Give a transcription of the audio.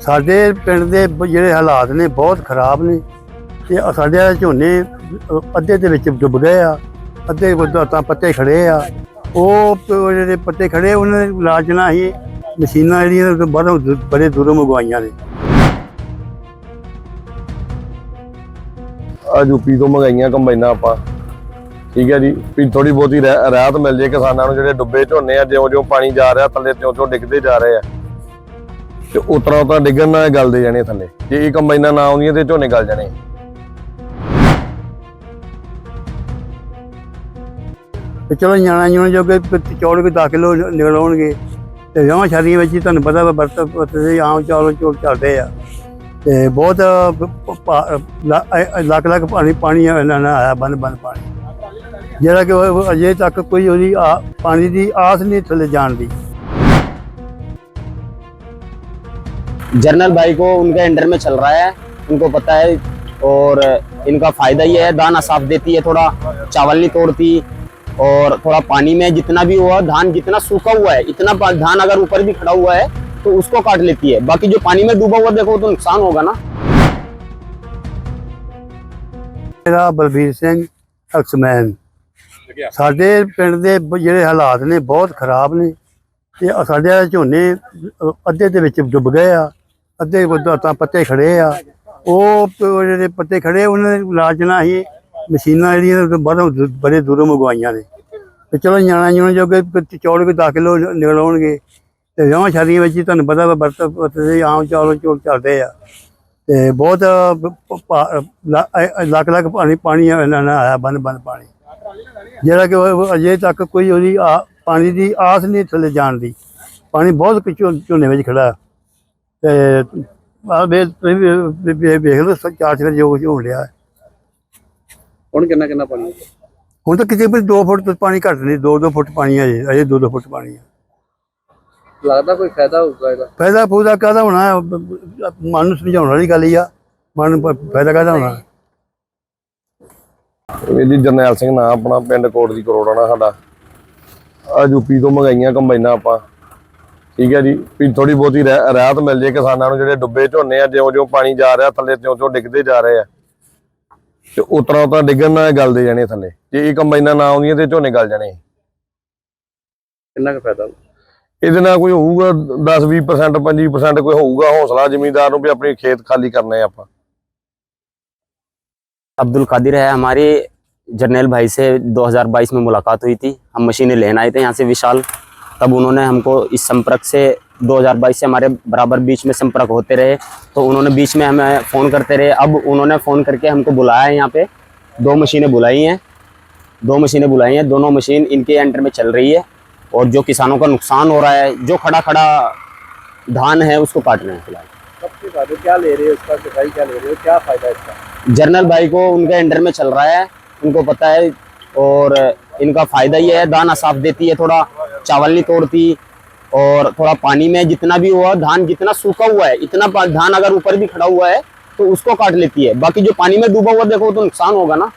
ਸਾਡੇ ਪਿੰਡ ਦੇ ਜਿਹੜੇ ਹਾਲਾਤ ਨੇ ਬਹੁਤ ਖਰਾਬ ਨੇ। ਤੇ ਸਾਡੇ ਝੋਨੇ ਅੱਧੇ ਦੇ ਵਿੱਚ ਡੁੱਬ ਗਏ ਆ ਅੱਧੇ ਤਾਂ ਪੱਤੇ ਖੜੇ ਆ। ਉਹ ਜਿਹੜੇ ਪੱਤੇ ਖੜੇ ਉਹਨਾਂ ਦੇ ਇਲਾਜ ਨਾਲ ਹੀ ਮਸ਼ੀਨਾਂ ਜਿਹੜੀਆਂ ਬਾਹਰੋਂ ਬੜੇ ਦੂਰੋਂ ਮੰਗਵਾਈਆਂ ਨੇ। ਆ ਯੂਪੀ ਤੋਂ ਮੰਗਾਈਆਂ ਕੰਬਾਈਨਾਂ ਆਪਾਂ। ਠੀਕ ਹੈ ਜੀ ਵੀ ਥੋੜੀ ਬਹੁਤੀ ਰਹਿ- ਰਾਹਤ ਮਿਲ ਜੇ ਕਿਸਾਨਾਂ ਨੂੰ ਜਿਹੜੇ ਡੁੱਬੇ ਝੋਨੇ ਆ ਜਿਉਂ ਜਿਉਂ ਪਾਣੀ ਜਾ ਰਿਹਾ ਥੱਲੇ ਤਿਉਂ ਤਿਉਂ ਡਿੱਗਦੇ ਜਾ ਰਹੇ ਆ। ਤੇ ਉਤਰਾ ਉਤਰਾ ਡਿੱਗਣ ਨਾਲ ਗੱਲ ਦੇ ਜਾਣੇ ਥੱਲੇ। ਜੇ ਇਹ ਕੰਬਾਈਨਾਂ ਨਾ ਆਉਂਦੀਆਂ ਤੇ ਝੋਨੇ ਗਲ ਜਾਣੇ ਤੇ ਚਲੋ ਨਿਆਣਾ ਨਿਆਣਾ ਜੋਗੇ ਚੌਲ ਵੀ 10 ਕਿਲੋ ਨਿਕਲ ਤੇ ਵਿਆਹਾਂ ਸ਼ਾਦੀਆਂ ਵਿੱਚ ਹੀ ਤੁਹਾਨੂੰ ਪਤਾ ਵਾ ਵਰਤ ਵਰਤਦੇ ਆਮ ਚੌਲ ਚੋਲ ਚੱਲਦੇ ਆ। ਤੇ ਬਹੁਤ ਪ- ਪ- ਲੱਖ ਲੱਖ ਪਾਣੀ ਪਾਣੀ ਇਹਨਾਂ ਨਾਲ ਆਇਆ ਬੰਨ ਬੰਨ ਪਾਣੀ। ਜਿਹੜਾ ਕਿ ਅਜੇ ਤੱਕ ਕੋਈ ਉਹਦੀ ਆ- ਪਾਣੀ ਦੀ ਆਸ ਨਹੀਂ ਥੱਲੇ ਜਾਣ ਦੀ। जर्नल भाई को उनके अंडर में चल रहा है उनको पता है और इनका फायदा ये है दाना साफ देती है थोड़ा चावल नहीं तोड़ती और थोड़ा पानी में जितना भी हुआ धान जितना सूखा हुआ है इतना पा- धान अगर ऊपर भी खड़ा हुआ है तो उसको काट लेती है बाकी जो पानी में डूबा हुआ देखो तो नुकसान होगा ना ਮੇਰਾ ਬਲਬੀਰ ਸਿੰਘ ਅਕਸਮੈਨ ਸਾਡੇ ਪਿੰਡ ਦੇ ਬ- ਜਿਹੜੇ ਹਾਲਾਤ ਨੇ ਬਹੁਤ ਖਰਾਬ ਨੇ ਤੇ ਸਾਡੇ ਝੋਨੇ ਅੱਧੇ ਦੇ ਵਿੱਚ ਡੁੱਬ ਗਏ ਆ, ਅੱਧੇ ਤਾਂ ਪੱਤੇ ਖੜੇ ਆ। ਉਹ ਜਿਹੜੇ ਪੱਤੇ ਖੜੇ, ਉਹਨਾਂ ਦੇ ਇਲਾਜ ਨਾਲ ਹੀ ਮਸ਼ੀਨਾਂ ਜਿਹੜੀਆਂ ਬਾਹਰੋਂ ਦੂ- ਬੜੇ ਦੂਰੋਂ ਮੰਗਵਾਈਆਂ ਨੇ। ਤੇ ਚਲੋ ਨਿਆਣਾ ਨਿਆਣਾ ਜੋਗੇ ਚੌਲ ਵੀ 10 ਕਿਲੋ ਨਿਕਲ ਆਉਣਗੇ। ਤੇ ਵਿਆਹਾਂ ਸ਼ਾਦੀਆਂ ਵਿੱਚ ਹੀ ਤੁਹਾਨੂੰ ਪਤਾ ਵਾ ਵਰਤ ਵਰਤਦੇ ਆਮ ਚੌਲ, ਚੋਲ ਚੱਲਦੇ ਆ। ਤੇ ਬਹੁਤ ਲੱਖ ਲੱਖ ਪਾਣੀ ਪਾਣੀ ਇਹਨਾਂ ਨਾਲ ਆਇਆ ਬੰਨ ਬੰਨ ਪਾਣੀ। ਜਿਹੜਾ ਕਿ ਅਜੇ ਤੱਕ ਕੋਈ ਉਹਦੀ ਆ- ਪਾਣੀ ਦੀ ਆਸ ਨਹੀਂ ਥੱਲੇ ਜਾਣ ਦੀ। ਪਾਣੀ ਬਹੁਤ ਝੋ- ਝੋਨੇ ਵਿੱਚ ਖੜਾ ਤੇ ਆ ਵੇ ਵੇਖ ਲਓ ਸ- ਚਾਰ ਚਰ ਜੋ ਕੁਛ ਹੋ ਰਿਹਾ ਹੈ। ਹੁਣ ਕਿੰਨਾ ਕਿੰਨਾ ਪਾਣੀ? ਹੁਣ ਤਾਂ ਕਿਤੇ ਵੀ 2 ਫੁੱਟ ਤੋਂ ਪਾਣੀ ਘੱਟ ਨਹੀਂ 2-2 ਫੁੱਟ ਪਾਣੀ ਹੈ ਅਜੇ ਅਜੇ 2-2 ਫੁੱਟ ਪਾਣੀ ਹੈ। ਲੱਗਦਾ ਕੋਈ ਫਾਇਦਾ ਹੋਊਗਾ ਇਹਦਾ? ਫਾਇਦਾ ਫੂਦਾ ਕਾਹਦਾ ਹੋਣਾ? ਮਨ ਨੂੰ ਸਮਝਾਉਣ ਵਾਲੀ ਗੱਲ ਹੀ ਆ। ਮਨ ਨੂੰ ਫਾਇਦਾ ਕਾਹਦਾ ਹੋਣਾ? ਇਹ ਜੀ ਜਰਨੈਲ ਸਿੰਘ ਨਾਂ ਆਪਣਾ ਪਿੰਡ ਕੋਟ ਦੀ ਕਰੋੜਾਣਾ ਸਾਡਾ। ਆ ਯੂਪੀ ਤੋਂ ਮੰਗਾਈਆਂ ਕੰਬਾਈਨਾਂ ਆਪਾਂ ਠੀਕ ਹੈ ਜੀ ਵੀ ਥੋੜੀ ਬਹੁਤੀ ਰਹਿ- ਰਾਹਤ ਮਿਲ ਜੇ ਕਿਸਾਨਾਂ ਨੂੰ ਜਿਹੜੇ ਡੁੱਬੇ ਝੋਨੇ ਆ ਜਿਉਂ ਜਿਉਂ ਪਾਣੀ ਜਾ ਰਿਹਾ ਥੱਲੇ ਤਿਉਂ ਤਿਉਂ ਡਿੱਗਦੇ ਜਾ ਰਹੇ ਆ ਤੇ ਉਤਰਾ ਉਤਰਾ ਡਿੱਗਣ ਨਾਲ ਇਹ ਗਲਦੇ ਜਾਣੇ ਥੱਲੇ ਜੇ ਇਹ ਕੰਬਾਈਨਾਂ ਨਾ ਆਉਂਦੀਆਂ ਤੇ ਝੋਨੇ ਗਲ ਜਾਣੇ ਕਿੰਨਾ ਕੁ ਫਾਇਦਾ ਹੋਊ? ਇਹਦੇ ਨਾਲ ਕੋਈ ਹੋਊਗਾ 10 20% 25% ਕੋਈ ਹੋਊਗਾ ਹੌਸਲਾ ਜ਼ਮੀਂਦਾਰ ਨੂੰ ਵੀ ਆਪਣੀ ਖੇਤ ਖਾਲੀ ਕਰਨੇ ਆ ਆਪਾਂ अब्दुल कादिर है हमारे जर्नैल भाई से 2022 में मुलाकात हुई थी। हम मशीनें लेने आए थे यहाँ से विशाल। तब उन्होंने हमको इस संपर्क से 2022 से हमारे बराबर बीच में संपर्क होते रहे। तो उन्होंने बीच में हमें फ़ोन करते रहे। अब उन्होंने फ़ोन करके हमको बुलाया है यहाँ पे। दो मशीनें बुलाई हैं। दो मशीनें बुलाई हैं। दोनों मशीन इनके अंडर में चल रही है। और जो किसानों का नुकसान हो रहा है जो खड़ा खड़ा धान है उसको काट रहे हैं फ़िलहाल। क्या ले रहे हो सिखाई क्या ले रहे हो? क्या फ़ायदा है इसका? जर्नल भाई को उनके अंडर में चल रहा है। उनको पता है और इनका फ़ायदा ये है दाना साफ़ देती है, थोड़ा चावल नहीं तोड़ती और थोड़ा पानी में जितना भी हुआ, धान जितना सूखा हुआ है, इतना धान अगर ऊपर भी खड़ा हुआ है तो उसको काट लेती है। बाकी जो पानी में डूबा हुआ, देखो तो नुकसान होगा ना।